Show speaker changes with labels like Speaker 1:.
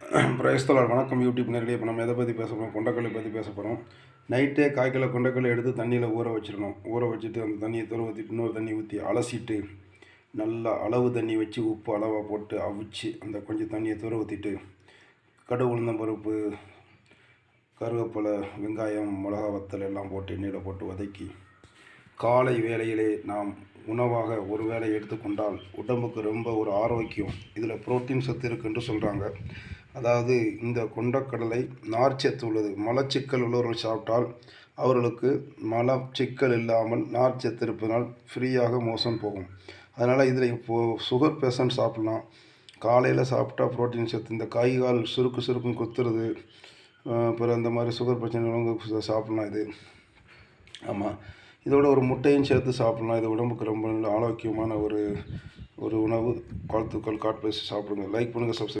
Speaker 1: பிரயஸ்தலால் வணக்கம். யூடியூப் நேரடியாக இப்போ நம்ம எதை பற்றி பேச போகிறோம் கொண்டக்கல்லை பற்றி பேச போகிறோம் நைட்டே காய்க்கல கொண்டக்கல்லை எடுத்து தண்ணியில் ஊற வச்சிடணும். ஊற வச்சுட்டு அந்த தண்ணியை துற ஊற்றி இன்னொரு தண்ணி ஊற்றி அலசிட்டு நல்லா அளவு தண்ணி வச்சு உப்பு அளவாக போட்டு அவிச்சு அந்த கொஞ்சம் தண்ணியை துற ஊற்றிட்டு கடுகு உளுந்தம் பருப்பு கருவேப்பிலை வெங்காயம் மிளகா வத்தல் எல்லாம் போட்டு எண்ணெயில் போட்டு வதக்கி காலை வேளையிலே நாம் உணவாக ஒரு வேளை எடுத்துக்கொண்டால் உடம்புக்கு ரொம்ப ஒரு ஆரோக்கியம். இதில் புரோட்டீன் சத்து இருக்குன்னு சொல்கிறாங்க அதாவது இந்த கொண்டக்கடலை நார்ச்சத்து உள்ளது மலச்சிக்கல் உள்ளவர்கள் சாப்பிட்டால் அவர்களுக்கு மலச்சிக்கல் இல்லாமல் நார்ச்சத்து இருப்பதனால் ஃப்ரீயாக மோசம் போகும். அதனால் இதில் இப்போது சுகர் பேஷண்ட் சாப்பிட்லாம். காலையில் சாப்பிட்டா புரோட்டீன் சத்து இந்த கை கால் சுருக்கு சுருக்கும் குத்துறது அப்புறம் இந்த மாதிரி சுகர் பிரச்சனை சாப்பிட்லாம் இது. ஆமாம் இதோட ஒரு முட்டையும் சேர்த்து சாப்பிட்லாம். இது உடம்புக்கு ரொம்ப நல்ல ஆரோக்கியமான ஒரு ஒரு உணவு. வாழ்த்துக்கள் காட் பேசி சாப்பிடுங்க. லைக் பண்ணுங்கள் சப்ஸ்கிரைப்